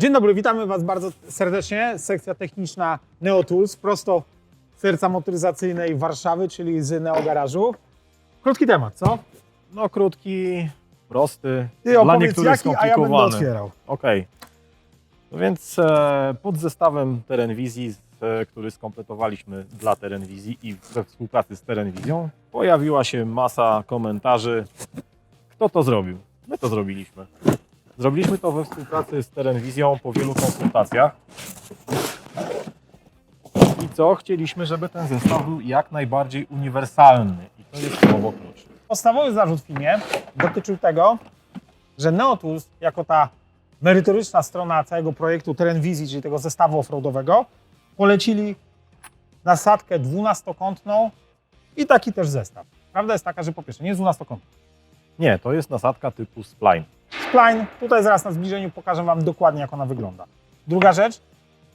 Dzień dobry, witamy Was bardzo serdecznie. Sekcja techniczna NeoTools, prosto z serca motoryzacyjnej Warszawy, czyli z Neo Garażu. Krótki temat, co? No krótki, prosty, Ty dla opowiedz niektórych jaki, a ja będę skomplikowany. otwierał. Okej. No więc e, pod zestawem Terenwizji, z, e, który skompletowaliśmy dla Terenwizji i we współpracy z Terenwizją, pojawiła się masa komentarzy. Kto to zrobił? My to zrobiliśmy. Zrobiliśmy to we współpracy z Terenwizją po wielu konsultacjach. I co? Chcieliśmy, żeby ten zestaw był jak najbardziej uniwersalny. I to jest słowo klucz. Podstawowy zarzut w filmie dotyczył tego, że NeoTools, jako ta merytoryczna strona całego projektu Terenwizji, czyli tego zestawu offroadowego, polecili nasadkę dwunastokątną i taki też zestaw. Prawda jest taka, że po pierwsze nie jest dwunastokątny. Nie, to jest nasadka typu spline. Spline, tutaj zaraz na zbliżeniu pokażę Wam dokładnie, jak ona wygląda. Druga rzecz,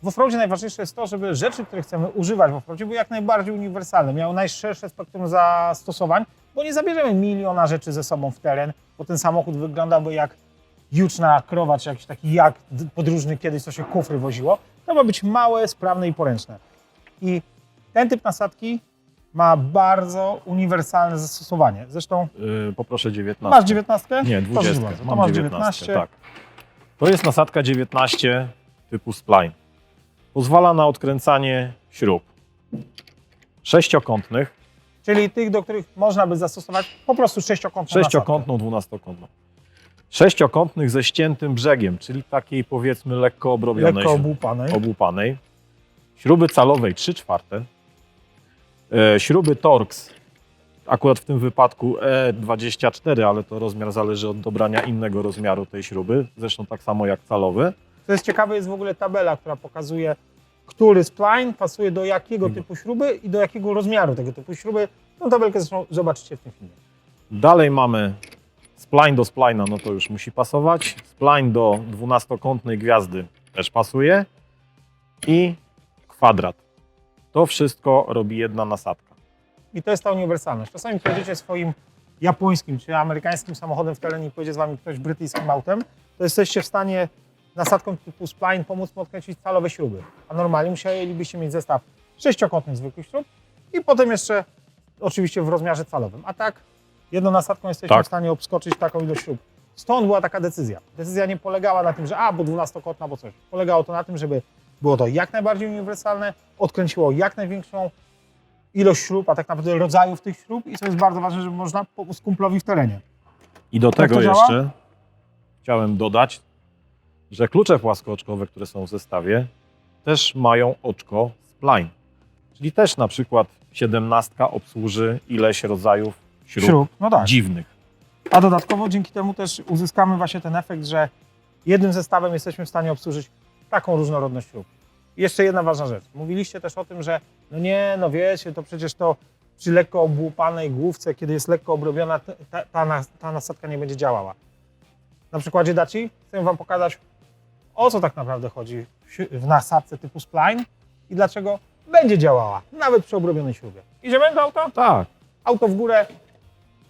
w offroadzie najważniejsze jest to, żeby rzeczy, które chcemy używać w offroadzie, były jak najbardziej uniwersalne, miały najszersze spektrum zastosowań, bo nie zabierzemy miliona rzeczy ze sobą w teren, bo ten samochód wyglądałby jak juczna krowa, czy jakiś taki jak podróżny kiedyś, co się kufry woziło. To ma być małe, sprawne i poręczne. I ten typ nasadki ma bardzo uniwersalne zastosowanie. Zresztą Yy, poproszę 19. masz 19? Nie, Proszę 20. bardzo, To Mam masz 19, tak. To jest nasadka 19 typu spline. Pozwala na odkręcanie śrub sześciokątnych, Czyli tych, do których można by zastosować po prostu sześciokątną sześciokątną, dwunastokątną. Sześciokątnych ze ściętym brzegiem, czyli takiej powiedzmy lekko nasadkę. obrobionej, Lekko obłupanej. obłupanej. Śruby calowej 3 czwarte. E, śruby Torx, akurat w tym wypadku E24, ale to rozmiar zależy od dobrania innego rozmiaru tej śruby, zresztą tak samo jak calowy. To jest ciekawe, jest w ogóle tabela, która pokazuje, który spline pasuje do jakiego typu śruby i do jakiego rozmiaru tego typu śruby. Tą tabelkę zresztą zobaczycie w tym filmie. Dalej mamy spline do spline'a, no to już musi pasować. Spline do dwunastokątnej gwiazdy też pasuje. I kwadrat. To wszystko robi jedna nasadka. I to jest ta uniwersalność. Czasami pojedziecie swoim japońskim czy amerykańskim samochodem w terenie i pojedzie z wami ktoś brytyjskim autem, to jesteście w stanie nasadką typu spline pomóc mu odkręcić calowe śruby. A normalnie musielibyście mieć zestaw sześciokątnych zwykłych śrub i potem jeszcze oczywiście w rozmiarze calowym. A tak jedną nasadką jesteśmy Tak. w stanie obskoczyć taką ilość śrub. Stąd była taka decyzja. Decyzja nie polegała na tym, że a, bo dwunastokątna, bo coś. Polegało to na tym, żeby było to jak najbardziej uniwersalne, odkręciło jak największą ilość śrub, a tak naprawdę rodzajów tych śrub i co jest bardzo ważne, żeby można pomóc kumplowi w terenie. I do Jak tego to działa? jeszcze chciałem dodać, że klucze płaskooczkowe, które są w zestawie, też mają oczko spline. Czyli też na przykład 17 obsłuży ileś rodzajów śrub, no tak. dziwnych. A dodatkowo dzięki temu też uzyskamy właśnie ten efekt, że jednym zestawem jesteśmy w stanie obsłużyć taką różnorodność śrub. I jeszcze jedna ważna rzecz. Mówiliście też o tym, że no nie, no wiecie, to przecież to przy lekko obłupanej główce, kiedy jest lekko obrobiona, ta, ta, ta, nas- ta nasadka nie będzie działała. Na przykładzie Daci chcę Wam pokazać, o co tak naprawdę chodzi w, nasadce typu spline i dlaczego będzie działała, nawet przy obrobionej śrubie. Idziemy do auta? Tak. Auto w górę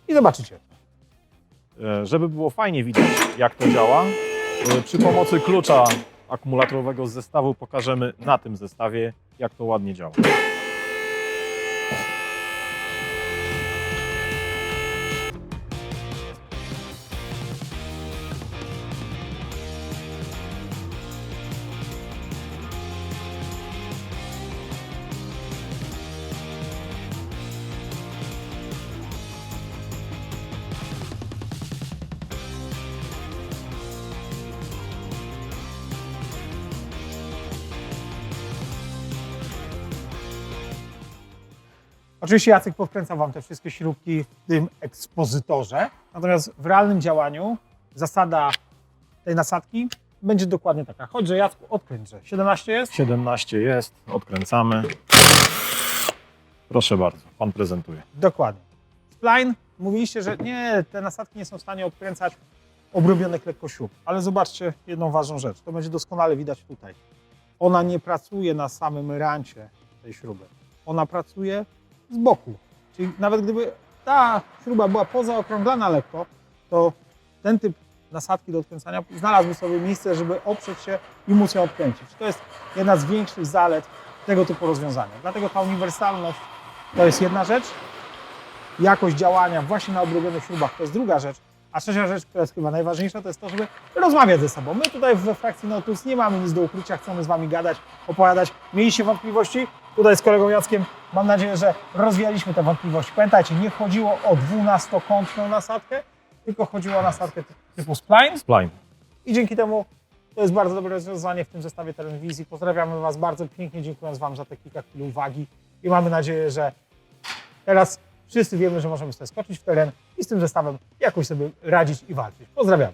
i zobaczycie. E, Żeby było fajnie widać, jak to działa, e, przy pomocy klucza akumulatorowego zestawu pokażemy na tym zestawie, jak to ładnie działa. Oczywiście Jacek powkręcał Wam te wszystkie śrubki w tym ekspozytorze, natomiast w realnym działaniu zasada tej nasadki będzie dokładnie taka. Chodź, że Jacku, odkręć, że 17 jest? 17 jest, odkręcamy. Proszę bardzo, pan prezentuje. Dokładnie. Spline, mówiliście, że nie, te nasadki nie są w stanie odkręcać obrobionych lekko śrub, ale zobaczcie jedną ważną rzecz, to będzie doskonale widać tutaj. Ona nie pracuje na samym rancie tej śruby, ona pracuje z boku. Czyli nawet gdyby ta śruba była pozaokrąglana lekko, to ten typ nasadki do odkręcania, znalazły sobie miejsce, żeby oprzeć się i móc ją odkręcić. To jest jedna z większych zalet tego typu rozwiązania. Dlatego ta uniwersalność to jest jedna rzecz, jakość działania właśnie na obrobionych śrubach to jest druga rzecz, a trzecia rzecz, która jest chyba najważniejsza, to jest to, żeby rozmawiać ze sobą. My tutaj we frakcji Nautilus nie mamy nic do ukrycia, chcemy z Wami gadać, opowiadać. Mieliście wątpliwości? Tutaj z kolegą Jackiem mam nadzieję, że rozwialiśmy te wątpliwości. Pamiętajcie, nie chodziło o 12-kątną nasadkę, tylko chodziło o nasadkę ty- typu spline Spline. i dzięki temu to jest bardzo dobre rozwiązanie w tym zestawie telewizji. Pozdrawiamy Was bardzo pięknie, dziękując Wam za te kilka chwil uwagi i mamy nadzieję, że teraz wszyscy wiemy, że możemy sobie skoczyć w teren i z tym zestawem jakoś sobie radzić i walczyć. Pozdrawiamy.